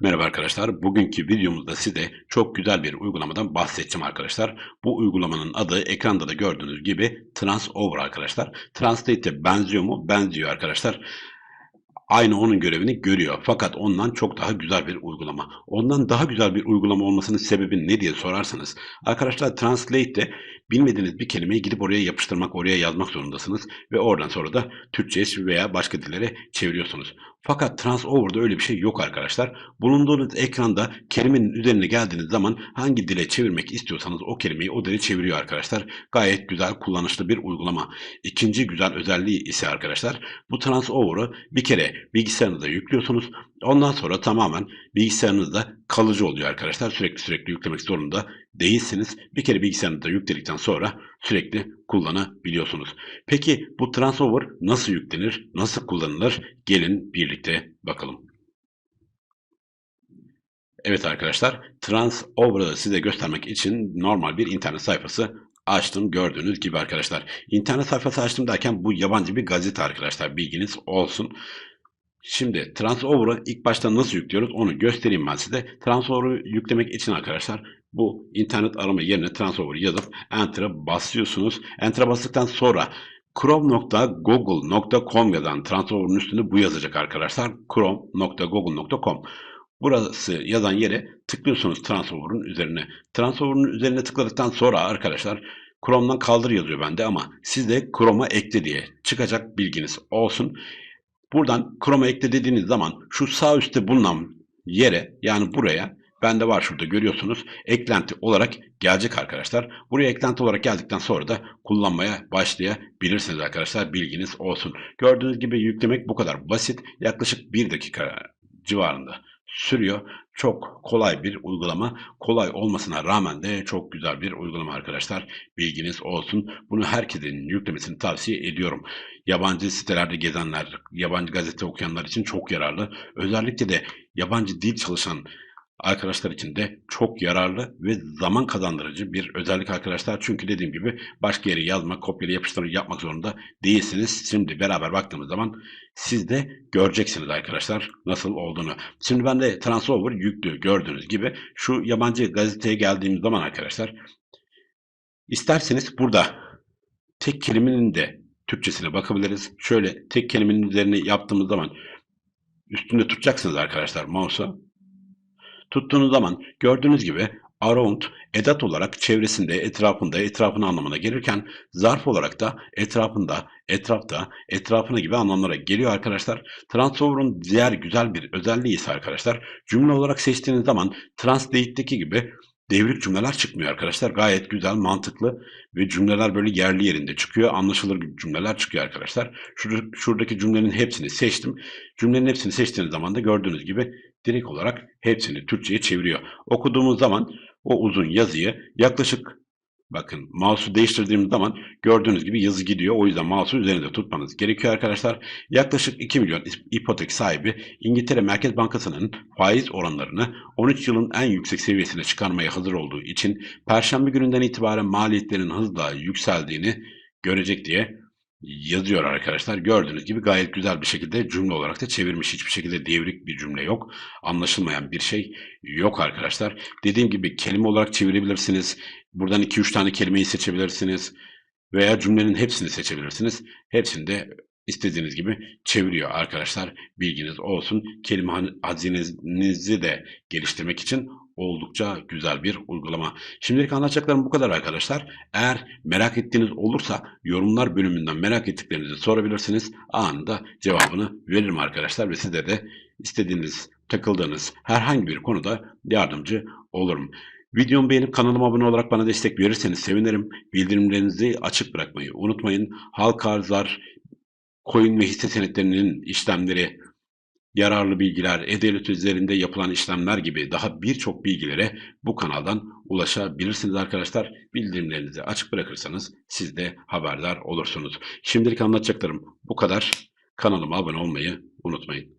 Merhaba arkadaşlar. Bugünkü videomuzda size çok güzel bir uygulamadan bahsedeceğim arkadaşlar. Bu uygulamanın adı ekranda da gördüğünüz gibi TransOver arkadaşlar. Translate'e benziyor mu? Benziyor arkadaşlar. Aynı onun görevini görüyor. Fakat ondan çok daha güzel bir uygulama. Ondan daha güzel bir uygulama olmasının sebebi ne diye sorarsanız. Arkadaşlar Translate'de bilmediğiniz bir kelimeyi gidip oraya yapıştırmak, oraya yazmak zorundasınız. Ve oradan sonra da Türkçe veya başka dillere çeviriyorsunuz. Fakat TransOver'da öyle bir şey yok arkadaşlar. Bulunduğunuz ekranda kelimenin üzerine geldiğiniz zaman hangi dile çevirmek istiyorsanız o kelimeyi o dile çeviriyor arkadaşlar. Gayet güzel, kullanışlı bir uygulama. İkinci güzel özelliği ise arkadaşlar bu TransOver'ı bir kere bilgisayarınıza yüklüyorsunuz. Ondan sonra tamamen bilgisayarınızda kalıcı oluyor arkadaşlar. Sürekli sürekli yüklemek zorunda değilsiniz. Bir kere bilgisayarınızda yükledikten sonra sürekli kullanabiliyorsunuz. Peki bu TransOver nasıl yüklenir, nasıl kullanılır? Gelin birlikte bakalım. Evet arkadaşlar, TransOver'ı size göstermek için normal bir internet sayfası açtım gördüğünüz gibi arkadaşlar. İnternet sayfası açtım derken bu yabancı bir gazete arkadaşlar bilginiz olsun. Şimdi TransOver'ı ilk başta nasıl yüklüyoruz onu göstereyim ben size. TransOver'ı yüklemek için arkadaşlar bu internet arama yerine TransOver yazıp Enter'a basıyorsunuz. Enter'a bastıktan sonra chrome.google.com yazan TransOver'ın üstünde bu yazacak arkadaşlar. chrome.google.com Burası yazan yere tıklıyorsunuz TransOver'ın üzerine. TransOver'ın üzerine tıkladıktan sonra arkadaşlar Chrome'dan kaldır yazıyor bende ama sizde Chrome'a ekle diye çıkacak bilginiz olsun. Buradan Chrome'a ekle dediğiniz zaman şu sağ üstte bulunan yere yani buraya bende var şurada görüyorsunuz eklenti olarak gelecek arkadaşlar. Buraya eklenti olarak geldikten sonra da kullanmaya başlayabilirsiniz arkadaşlar bilginiz olsun. Gördüğünüz gibi yüklemek bu kadar basit yaklaşık bir dakika civarında sürüyor. Çok kolay bir uygulama. Kolay olmasına rağmen de çok güzel bir uygulama arkadaşlar. Bilginiz olsun. Bunu herkesin yüklemesini tavsiye ediyorum. Yabancı sitelerde gezenler, yabancı gazete okuyanlar için çok yararlı. Özellikle de yabancı dil çalışan arkadaşlar için de çok yararlı ve zaman kazandırıcı bir özellik arkadaşlar. Çünkü dediğim gibi başka yere yazmak, kopyala yapıştırma yapmak zorunda değilsiniz. Şimdi beraber baktığımız zaman siz de göreceksiniz arkadaşlar nasıl olduğunu. Şimdi ben de TransOver yüklü gördüğünüz gibi şu yabancı gazeteye geldiğimiz zaman arkadaşlar isterseniz burada tek kelimenin de Türkçesine bakabiliriz. Şöyle tek kelimenin üzerine yaptığımız zaman üstünde tutacaksınız arkadaşlar mouse'u tuttuğunuz zaman gördüğünüz gibi around edat olarak çevresinde, etrafında, etrafını anlamına gelirken zarf olarak da etrafında, etrafta, etrafına gibi anlamlara geliyor arkadaşlar. Transover'un diğer güzel bir özelliği ise arkadaşlar cümle olarak seçtiğiniz zaman Translate'deki gibi devrik cümleler çıkmıyor arkadaşlar. Gayet güzel, mantıklı ve cümleler böyle yerli yerinde çıkıyor. Anlaşılır cümleler çıkıyor arkadaşlar. Şurada, şuradaki cümlenin hepsini seçtim. Cümlenin hepsini seçtiğiniz zaman da gördüğünüz gibi direkt olarak hepsini Türkçe'ye çeviriyor. Okuduğumuz zaman o uzun yazıyı yaklaşık bakın mouse'u değiştirdiğimiz zaman gördüğünüz gibi yazı gidiyor. O yüzden mouse'u üzerinde tutmanız gerekiyor arkadaşlar. Yaklaşık 2 milyon ipotek sahibi İngiltere Merkez Bankası'nın faiz oranlarını 13 yılın en yüksek seviyesine çıkarmaya hazır olduğu için Perşembe gününden itibaren maliyetlerin hızla yükseldiğini görecek diye yazıyor arkadaşlar. Gördüğünüz gibi gayet güzel bir şekilde cümle olarak da çevirmiş. Hiçbir şekilde devrik bir cümle yok. Anlaşılmayan bir şey yok arkadaşlar. Dediğim gibi kelime olarak çevirebilirsiniz. Buradan 2-3 tane kelimeyi seçebilirsiniz. Veya cümlenin hepsini seçebilirsiniz. Hepsini de istediğiniz gibi çeviriyor arkadaşlar. Bilginiz olsun. Kelime hazinenizi de geliştirmek için oldukça güzel bir uygulama. Şimdilik anlatacaklarım bu kadar arkadaşlar. Eğer merak ettiğiniz olursa yorumlar bölümünden merak ettiklerinizi sorabilirsiniz. Anında cevabını veririm arkadaşlar ve size de istediğiniz, takıldığınız herhangi bir konuda yardımcı olurum. Videomu beğenip kanalıma abone olarak bana destek verirseniz sevinirim. Bildirimlerinizi açık bırakmayı unutmayın. Halka arzlar, coin ve hisse senetlerinin işlemleri, yararlı bilgiler, e-devlet üzerinde yapılan işlemler gibi daha birçok bilgilere bu kanaldan ulaşabilirsiniz arkadaşlar. Bildirimlerinizi açık bırakırsanız siz de haberdar olursunuz. Şimdilik anlatacaklarım bu kadar. Kanalıma abone olmayı unutmayın.